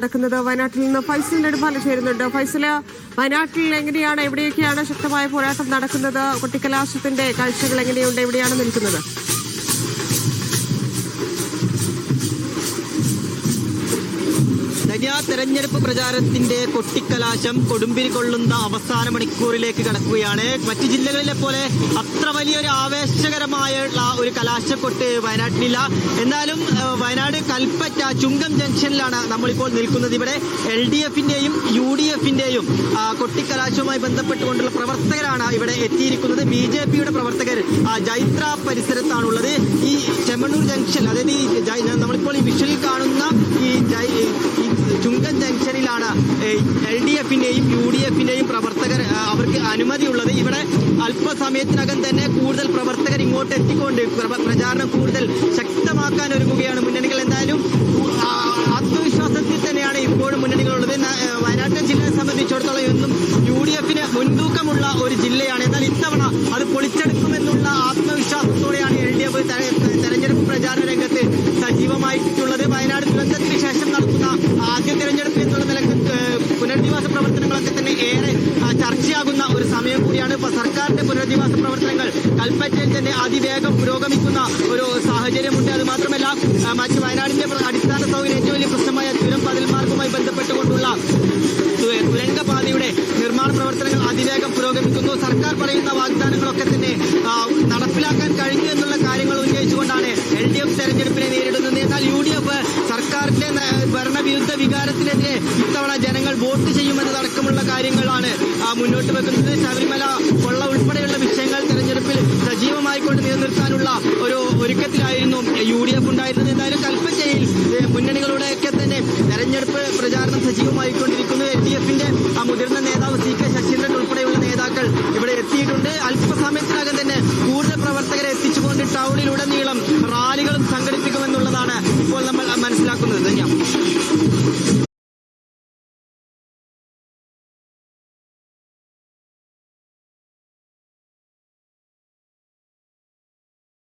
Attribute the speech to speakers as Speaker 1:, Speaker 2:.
Speaker 1: നടക്കുന്നത്. വയനാട്ടിൽ നിന്ന് ഫൈസലിന്റെ അടുപ്പാല ചേരുന്നുണ്ട്. ഫൈസൽ വയനാട്ടിൽ എങ്ങനെയാണ് എവിടെയൊക്കെയാണ് ശക്തമായ പോരാട്ടം നടക്കുന്നത്? കുട്ടിക്കലാശത്തിന്റെ കാഴ്ചകൾ എങ്ങനെയുണ്ട്? എവിടെയാണ് നിൽക്കുന്നത്?
Speaker 2: തെരഞ്ഞെടുപ്പ് പ്രചാരണത്തിന്റെ കൊട്ടിക്കലാശം കൊടുമ്പിരി കൊള്ളുന്ന അവസാന മണിക്കൂറിലേക്ക് കടക്കുകയാണ്. മറ്റു ജില്ലകളിലെ പോലെ അത്ര വലിയൊരു ആവേശകരമായ ഒരു കലാശക്കൊട്ട് വയനാട്ടിലില്ല. എന്നാലും കൽപ്പറ്റ ചുങ്കം ജംഗ്ഷനിലാണ് നമ്മളിപ്പോൾ നിൽക്കുന്നത്. ഇവിടെ എൽ ഡി എഫിന്റെയും യു ഡി എഫിന്റെയും കൊട്ടിക്കലാശവുമായി ബന്ധപ്പെട്ടുകൊണ്ടുള്ള പ്രവർത്തകരാണ് ഇവിടെ എത്തിയിരിക്കുന്നത്. ബി ജെ പിയുടെ പ്രവർത്തകർ ജൈത്ര പരിസരത്താണുള്ളത്. ഈ ചെമ്മണ്ണൂർ ജംഗ്ഷൻ അതായത് ഈ നമ്മളിപ്പോൾ ഈ വിഷ്വലിൽ കാണുന്ന ഈ ചുങ്കം ജംഗ്ഷനിലാണ് എൽ ഡി എഫിന്റെയും യു ഡി എഫിന്റെയും പ്രവർത്തകർ അവർക്ക് അനുമതിയുള്ളത്. ഇവിടെ അല്പസമയത്തിനകം തന്നെ കൂടുതൽ പ്രവർത്തകർ ഇങ്ങോട്ട് എത്തിക്കൊണ്ട് പ്ര- പ്രചാരണം കൂടുതൽ ശക്തമാക്കാൻ ഒരുങ്ങുകയാണ് മുന്നണികൾ മുൻതൂക്കമുള്ള ഒരു ജില്ലയാണ്. എന്നാൽ ഇത്തവണ അത് പൊളിച്ചെടുക്കുമെന്നുള്ള ആത്മവിശ്വാസത്തോടെയാണ് എൽ ഡി എഫ് തെരഞ്ഞെടുപ്പ് പ്രചാരണ രംഗത്ത് സജീവമായിട്ടുള്ളത്. വയനാട് ദുരന്തത്തിന് ശേഷം നടക്കുന്ന ആദ്യ തെരഞ്ഞെടുപ്പ് എന്നുള്ള നിലയ്ക്ക് പുനരധിവാസ പ്രവർത്തനങ്ങളൊക്കെ തന്നെ ഏറെ ചർച്ചയാകുന്ന ഒരു സമയം കൂടിയാണ്. സർക്കാരിന്റെ പുനരധിവാസ പ്രവർത്തനങ്ങൾ കൽപ്പറ്റയിൽ തന്നെ അതിവേഗം പുരോഗമിക്കുന്ന ഒരു സാഹചര്യമുണ്ട്. അത് മാത്രമല്ല മറ്റ് വയനാടിന്റെ അടിസ്ഥാന സൗകര്യം ഏറ്റവും വലിയ പ്രശ്നമായ ചുരം പതിൽ ബന്ധപ്പെട്ടുകൊണ്ടുള്ള പുരോഗമിക്കുന്നു. സർക്കാർ പറയുന്ന വാഗ്ദാനങ്ങളൊക്കെ തന്നെ നടപ്പിലാക്കാൻ കഴിഞ്ഞു എന്നുള്ള കാര്യങ്ങൾ ഉന്നയിച്ചുകൊണ്ടാണ് എൽ ഡി എഫ് തെരഞ്ഞെടുപ്പിനെ നേരിടുന്നത്. എന്നാൽ യു ഡി എഫ് സർക്കാരിന്റെ ഭരണവിരുദ്ധ വികാരത്തിനെതിരെ ഇത്തവണ ജനങ്ങൾ വോട്ട് ചെയ്യുമെന്നതടക്കമുള്ള കാര്യങ്ങളാണ് മുന്നോട്ട് വെക്കുന്നത്. ശബരിമല കൊള്ള ഉൾപ്പെടെയുള്ള വിഷയങ്ങൾ തെരഞ്ഞെടുപ്പിൽ സജീവമായിക്കൊണ്ട് നിലനിർത്താനുള്ള ഒരു ഒരുക്കത്തിലായിരുന്നു ടൗണിലുടനീളം